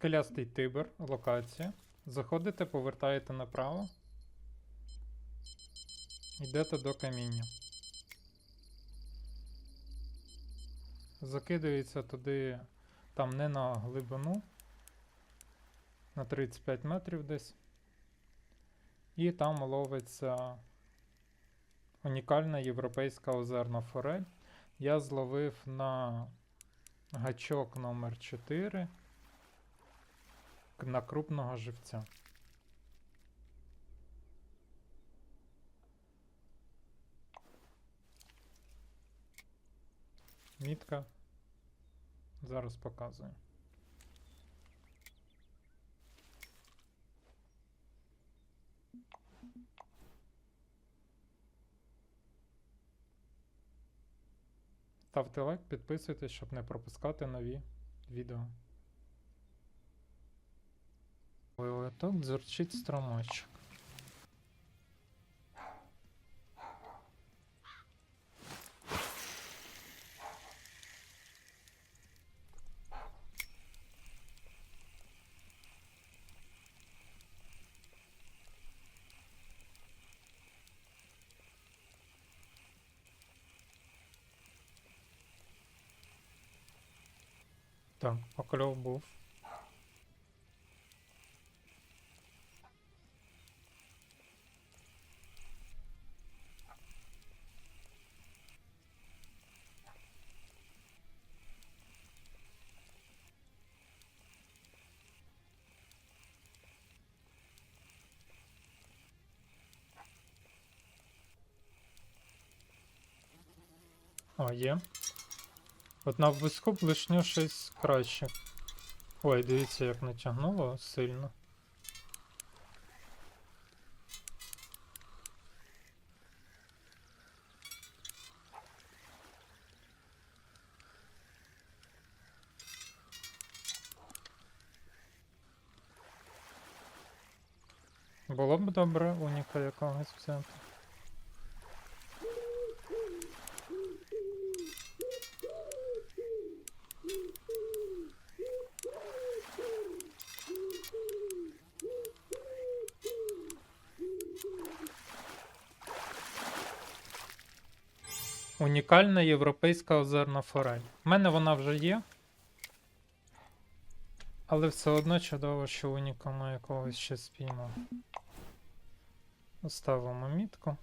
Скелястий тибр, локація. Заходите, повертаєте направо. Йдете до каміння. Закидується туди, там не на глибину, на 35 метрів десь. І там ловиться унікальна європейська озерна форель. Я зловив на гачок номер 4 к- на крупного живця. Мітка. Зараз показую. Ставте лайк, підписуйтесь, щоб не пропускати нові відео. Ой, так дзюрчить стромочок. Так, поклев был. О, є. От на виску блишню щось краще. Ой, дивіться, як натягнуло сильно. Було б добре уніка якогось взяти. Унікальна європейська озерна форель. У мене вона вже є. Але все одно чудово, що уніка ми якогось ще спіймав. Ставимо мітку.